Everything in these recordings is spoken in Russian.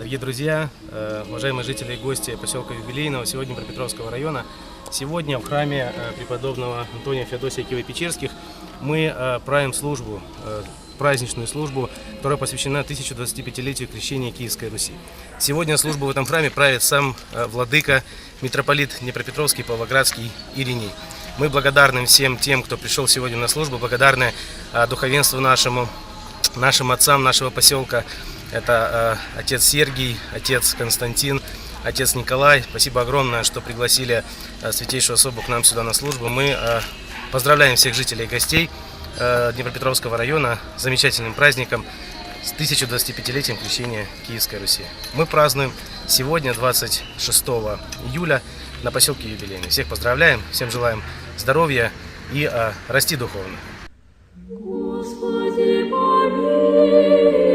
Дорогие друзья, э, уважаемые жители и гости поселка Юбилейного, сегодня Пропетровского района, сегодня в храме э, преподобного Антония Феодосия Киева-Печерских мы э, правим службу, праздничную службу, которая посвящена 1025-летию крещения Киевской Руси. Сегодня службу в этом храме правит сам владыка, митрополит Днепропетровский, Павлоградский Ириней. Мы благодарны всем тем, кто пришел сегодня на службу, благодарны духовенству нашему, нашим отцам нашего поселка. Это э, отец Сергий, отец Константин, отец Николай. Спасибо огромное, что пригласили э, святейшую особу к нам сюда на службу. Мы э, поздравляем всех жителей и гостей э, Днепропетровского района с замечательным праздником с 1025-летием крещения Киевской Руси. Мы празднуем сегодня, 26 июля, на поселке Юбилейный. Всех поздравляем, всем желаем здоровья и э, расти духовно. Господи, помилуй,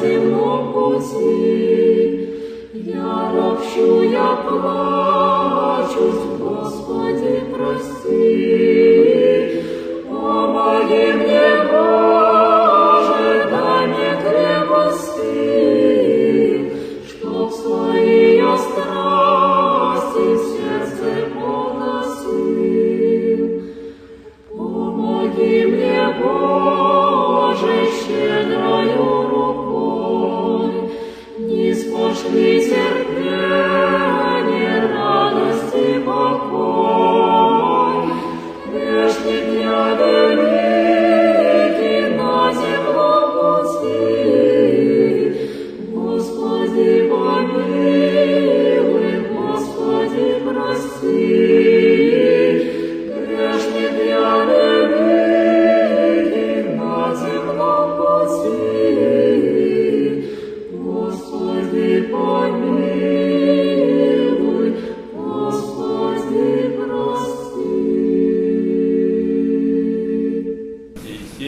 земном пути, я ропщу, я плачусь, Господи, прости.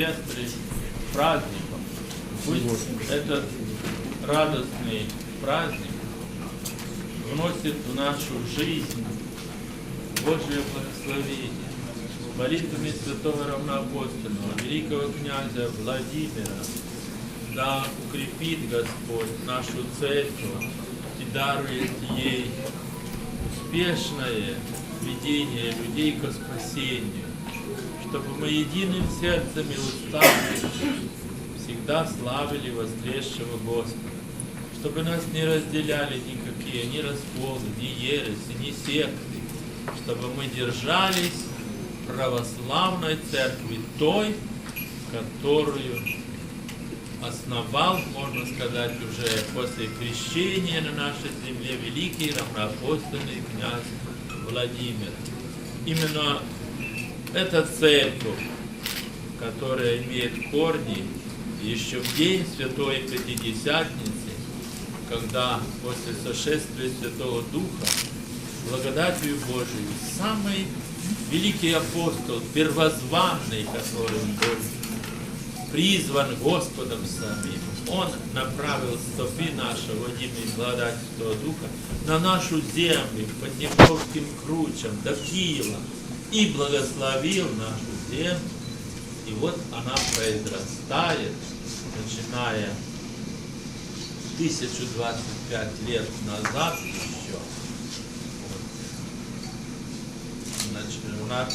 С праздником. Пусть этот радостный праздник вносит в нашу жизнь Божье благословение. Молитвами святого равноапостольного, великого князя Владимира, да укрепит Господь нашу церковь и дарует ей успешное ведение людей ко спасению, чтобы мы единым сердцем и устами всегда славили воскресшего Господа, чтобы нас не разделяли никакие ни расколы, ни ереси, ни секты, чтобы мы держались православной церкви, той, которую основал, можно сказать, уже после крещения на нашей земле великий равноапостольный князь Владимир. Именно эта церковь, которая имеет корни еще в день Святой Пятидесятницы, когда после сошествия Святого Духа, благодатью Божией, самый великий апостол, первозванный, которым был призван Господом самим, он направил стопи нашего водимой благодати Святого Духа на нашу землю, по Днепровским кручам, до Киева, и благословил нашу землю. И вот она произрастает, начиная 1025 лет назад еще. Значит, она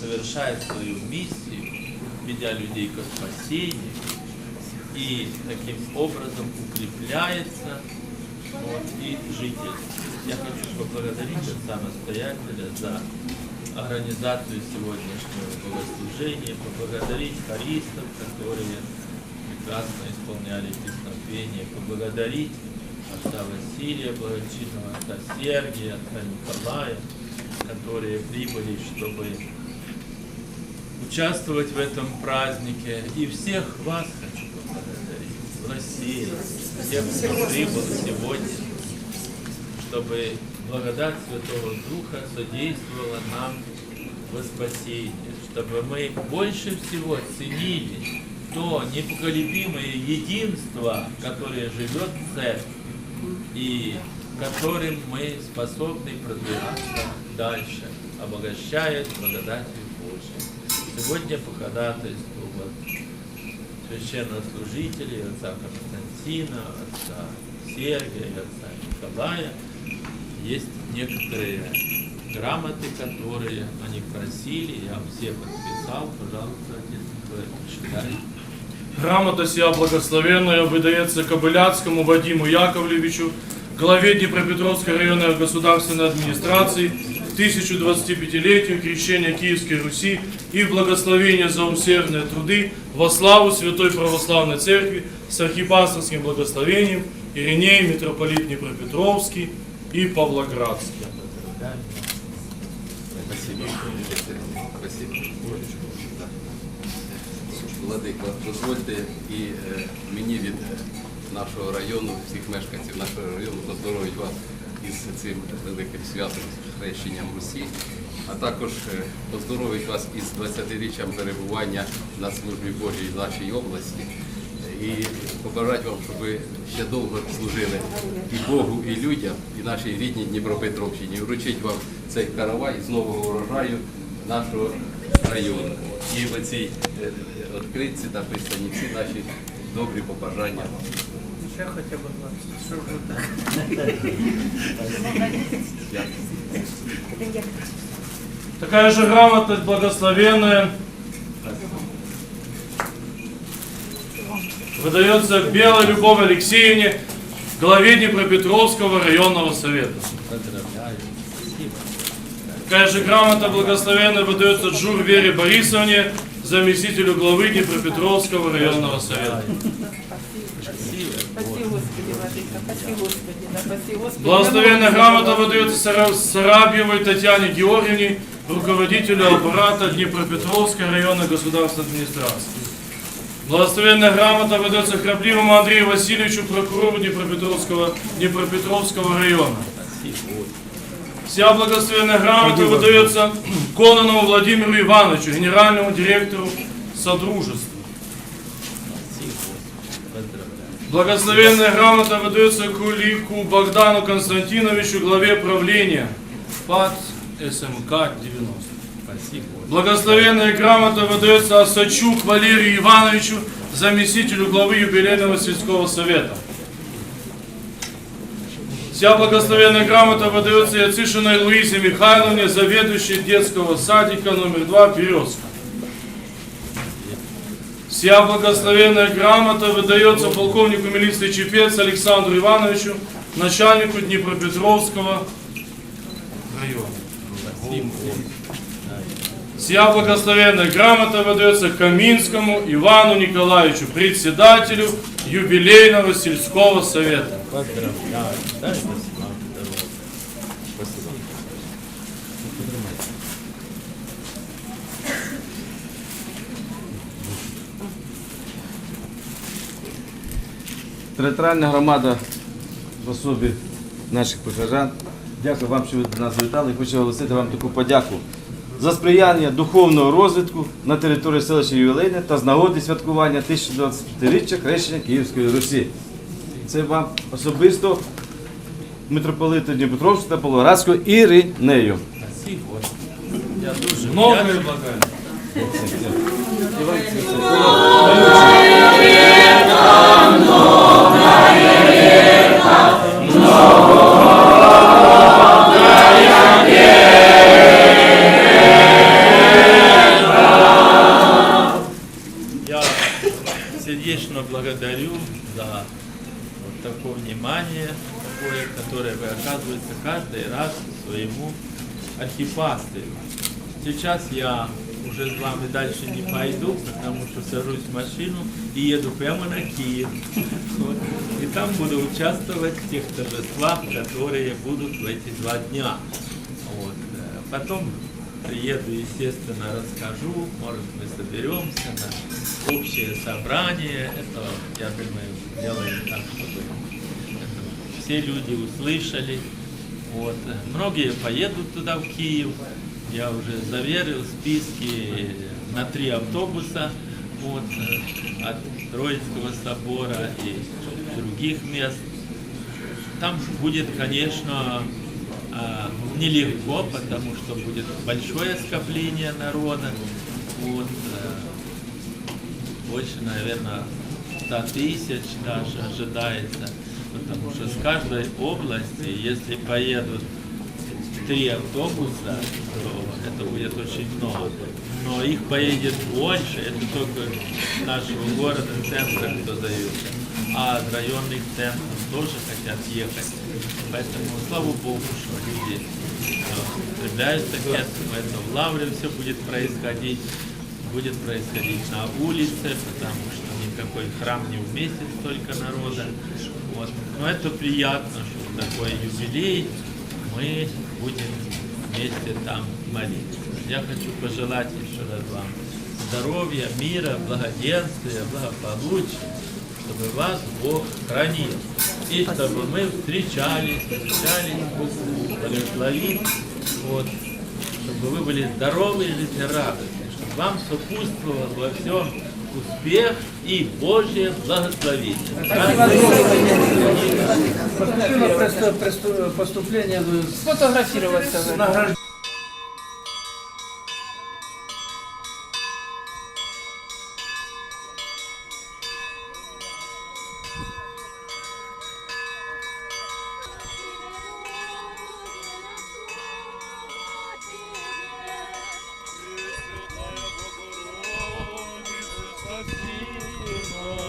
совершает свою миссию, ведя людей к спасению, и таким образом укрепляется вот, и жителей. Я хочу поблагодарить отца настоятеля за организацию сегодняшнего богослужения, поблагодарить хористов, которые прекрасно исполняли песнопение, поблагодарить отца Василия Благочинного, отца Сергия, отца Николая, которые прибыли, чтобы участвовать в этом празднике. И всех вас хочу поблагодарить в России, всех, кто прибыл сегодня, чтобы благодать Святого Духа содействовала нам во спасении, чтобы мы больше всего ценили то непоколебимое единство, которое живет в церкви, и которым мы способны продвигаться дальше, обогащая благодатью Божией. Сегодня по ходатайству вот, священнослужителей, отца Константина, отца Сергия отца Николая, есть некоторые грамоты, которые они просили, я все подписал, пожалуйста, отец прочитайте. Грамота сия благословенная выдается Кобыляцкому Вадиму Яковлевичу, главе Днепропетровской районной государственной администрации, к 1025-летию крещения Киевской Руси и в благословение за усердные труды во славу Святой Православной Церкви с архипасторским благословением Ириней, митрополит Днепропетровский и Павлоградский. Спасибо. Дозвольте і мені від нашого району, всіх мешканців нашого району поздоровить вас із цим великим святом з хрещенням Русі, а також поздоровить вас із 20-річчям перебування на службі Божій в нашій області. І побажати вам, щоб ви ще довго служили і Богу, і людям, і нашій рідній Дніпропетровщині. Вручить вам цей каравай з нового урожаю нашого району. І в цій е, відкритці написані всі наші добрі побажання. Ще хоча б. Такая же грамота благословенная выдается Белой Любовь Алексеевне, главе Днепропетровского районного совета. Такая же грамота благословенная выдается Джур Вере Борисовне, заместителю главы Днепропетровского районного совета. Благословенная грамота выдается Сара- Сарабьевой Татьяне Георгиевне, руководителю аппарата Днепропетровской районной государственной администрации. Благословенная грамота выдается Храпливому Андрею Васильевичу, прокурору Днепропетровского, Днепропетровского района. Вся благословенная грамота выдается Кононову Владимиру Ивановичу, генеральному директору Содружества. Благословенная грамота выдается Кулику Богдану Константиновичу, главе правления ПАД СМК 90. Спасибо. Благословенная грамота выдается Осачук Валерию Ивановичу, заместителю главы юбилейного сельского совета. Вся благословенная грамота выдается Яцишиной Луизе Михайловне, заведующей детского садика номер 2 Березка. Вся благословенная грамота выдается полковнику милиции Чепец Александру Ивановичу, начальнику Днепропетровского района. Вся благословенная грамота выдается Каминскому Ивану Николаевичу, председателю юбилейного сельского совета. Територіальна громада в особі наших прихожан. Дякую вам, що ви до нас завітали. Хочу оголосити вам таку подяку за сприяння духовного розвитку на території селища Ювілейне та з нагоди святкування 1025-річчя хрещення Київської Русі. Це вам особисто митрополиту Дніпропетровського та Павлоградського Іринею. Я дуже благаю. Оказывается каждый раз своему архипастырю. Сейчас я уже с вами дальше не пойду, потому что сажусь в машину и еду прямо на Киев. Вот. И там буду участвовать в тех торжествах, которые будут в эти два дня. Вот. Потом приеду, естественно, расскажу, может мы соберемся на общее собрание. Это, я думаю, сделаем так, чтобы все люди услышали. Вот. Многие поедут туда, в Киев. Я уже заверил списки на три автобуса вот, от Троицкого собора и других мест. Там будет, конечно, а, нелегко, потому что будет большое скопление народа. Вот, э, больше, наверное, 100 тысяч даже ожидается. Потому что с каждой области, если поедут три автобуса, то это будет очень много. Но их поедет больше, это только нашего города, центра, кто дается. А от районных центров тоже хотят ехать. Поэтому, слава Богу, что люди э, стремляются к этому. Это в Лавре все будет происходить. Будет происходить на улице, потому что никакой храм не вместит столько народа. Вот. Но это приятно, что такой юбилей мы будем вместе там молиться. Я хочу пожелать еще раз вам здоровья, мира, благоденствия, благополучия, чтобы вас Бог хранил. И чтобы мы встречались, встречались, Бог благословил, вот, чтобы вы были здоровы и жизнерадостны, чтобы вам сопутствовал во всем успех и Божье благословение. Престу- поступление ну, Сфотографироваться. С награждением.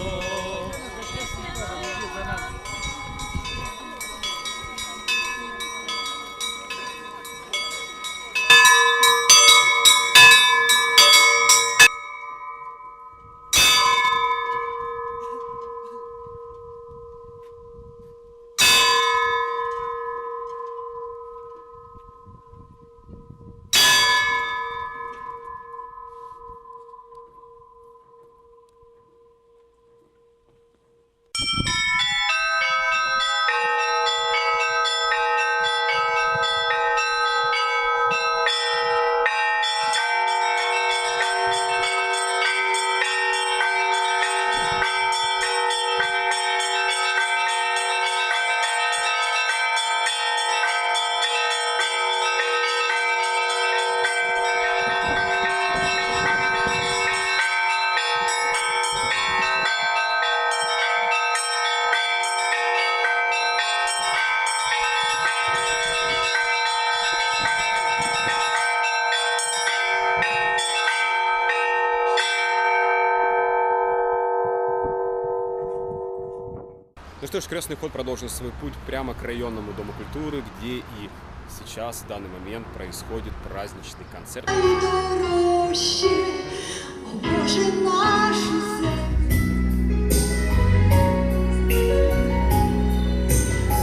Крестный ход продолжил свой путь прямо к районному дому культуры, где и сейчас, в данный момент, происходит праздничный концерт.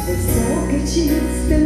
Високе чисте